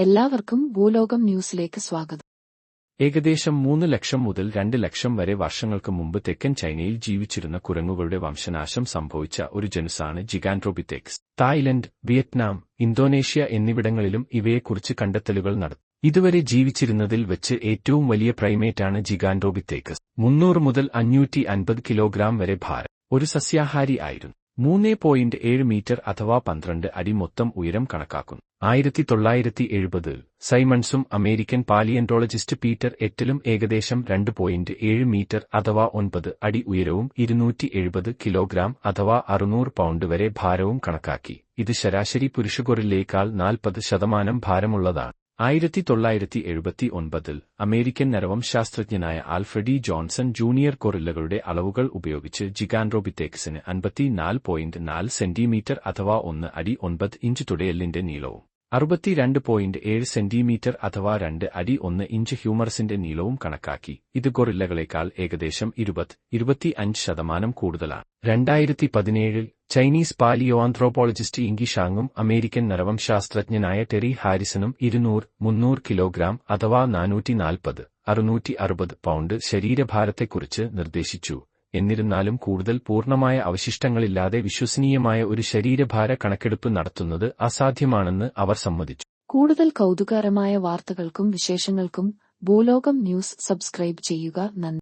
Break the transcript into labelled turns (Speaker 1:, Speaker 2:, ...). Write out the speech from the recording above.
Speaker 1: എല്ലാവർക്കും ഭൂലോകം ന്യൂസിലേക്ക് സ്വാഗതം.
Speaker 2: ഏകദേശം മൂന്ന് ലക്ഷം മുതൽ രണ്ട് ലക്ഷം വരെ വർഷങ്ങൾക്ക് മുമ്പ് തെക്കൻ ചൈനയിൽ ജീവിച്ചിരുന്ന കുരങ്ങുകളുടെ വംശനാശം സംഭവിച്ച ഒരു ജനുസാണ് ജിഗാൻഡ്രോബിതെക്സ് തായ്ലൻഡ് വിയറ്റ്നാം ഇന്തോനേഷ്യ എന്നിവിടങ്ങളിലും ഇവയെക്കുറിച്ച് കണ്ടെത്തലുകൾ നടത്തി ഇതുവരെ ജീവിച്ചിരുന്നതിൽ വെച്ച് ഏറ്റവും വലിയ പ്രൈമേറ്റാണ് ജിഗാൻഡ്രോബിത്തേക്കസ് മുന്നൂറ് മുതൽ അഞ്ഞൂറ്റി അൻപത് കിലോഗ്രാം വരെ ഭാരം. ഒരു സസ്യാഹാരി ആയിരുന്നു. മൂന്ന് പോയിന്റ് ഏഴ് മീറ്റർ അഥവാ പന്ത്രണ്ട് അടി മൊത്തം ഉയരം കണക്കാക്കുന്നു. ആയിരത്തി തൊള്ളായിരത്തി എഴുപത് സൈമൺസും അമേരിക്കൻ പാലിയന്റോളജിസ്റ്റ് പീറ്റർ എറ്റലും ഏകദേശം രണ്ട് പോയിന്റ് ഏഴ് മീറ്റർ അഥവാ ഒൻപത് അടി ഉയരവും ഇരുന്നൂറ്റി എഴുപത് കിലോഗ്രാം അഥവാ അറുന്നൂറ് പൗണ്ട് വരെ ഭാരവും കണക്കാക്കി. ഇത് ശരാശരി പുരുഷഗൊറില്ലേക്കാൾ നാൽപ്പത് ശതമാനം ഭാരമുള്ളതാണ്. ആയിരത്തി തൊള്ളായിരത്തി എഴുപത്തി ഒൻപതിൽ അമേരിക്കൻ നരവംശാസ്ത്രജ്ഞനായ ആൽഫ്രഡി ജോൺസൺ ജൂനിയർ കൊറില്ലകളുടെ അളവുകൾ ഉപയോഗിച്ച് ജിഗാൻഡ്രോബിത്തേക്സിന് അൻപത്തിനാല് പോയിന്റ് നാല് സെന്റിമീറ്റർ അഥവാ ഒന്ന് അടി ഒൻപത് ഇഞ്ച് തുടയലിന്റെ നീളവും അറുപത്തിരണ്ട് പോയിന്റ് ഏഴ് സെന്റിമീറ്റർ അഥവാ രണ്ട് അടി ഒന്ന് ഇഞ്ച് ഹ്യൂമർസിന്റെ നീളവും കണക്കാക്കി. ഇത് ഗൊറില്ലകളേക്കാൾ ഏകദേശം ഇരുപത് ഇരുപത്തി അഞ്ച് ശതമാനം കൂടുതലാണ്. രണ്ടായിരത്തി പതിനേഴിൽ ചൈനീസ് പാലിയോആന്ത്രോപോളജിസ്റ്റ് ഇംഗിഷാങ്ങും അമേരിക്കൻ നരവം ശാസ്ത്രജ്ഞനായ ടെറി ഹാരിസണും ഇരുന്നൂറ് മുന്നൂറ് കിലോഗ്രാം അഥവാ നാനൂറ്റി നാൽപ്പത് അറുന്നൂറ്റി അറുപത് പൗണ്ട് ശരീരഭാരത്തെക്കുറിച്ച് നിർദ്ദേശിച്ചു. എന്നിരുന്നാലും കൂടുതൽ പൂർണമായ അവശിഷ്ടങ്ങളില്ലാതെ വിശ്വസനീയമായ ഒരു ശരീരഭാര കണക്കെടുപ്പ് നടത്തുന്നത് അസാധ്യമാണെന്ന് അവർ സമ്മതിച്ചു.
Speaker 1: കൂടുതൽ കൗതുകകരമായ വാർത്തകൾക്കും വിശേഷങ്ങൾക്കും ഭൂലോകം ന്യൂസ് സബ്സ്ക്രൈബ് ചെയ്യുക നന്ദി.